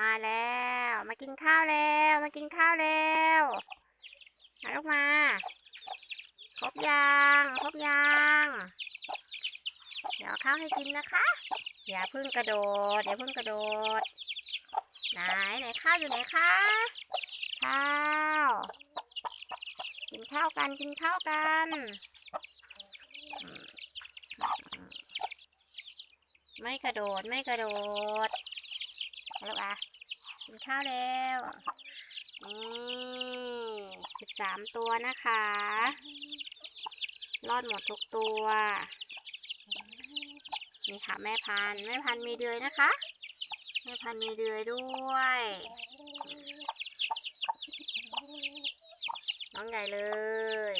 มาแล้ว มากินข้าวแล้ว มากินข้าวแล้วมาลูกมาครบยังครบยังเดี๋ยวเอาข้าวให้กินนะคะ อย่าพึ่งกระโดดอย่าพึ่งกระโดด ไหนไหนข้าวอยู่ไหนคะข้าว กินข้าวกันกินข้าวกันไม่กระโดดไม่กระโดด ลูกอะกินข้าวแล้วนี่สิบสามตัวนะคะ รอดหมดทุกตัว นี่ค่ะแม่พันแม่พันมีเดือยนะคะ แม่พันมีเดือยด้วย น้องใหญ่เลย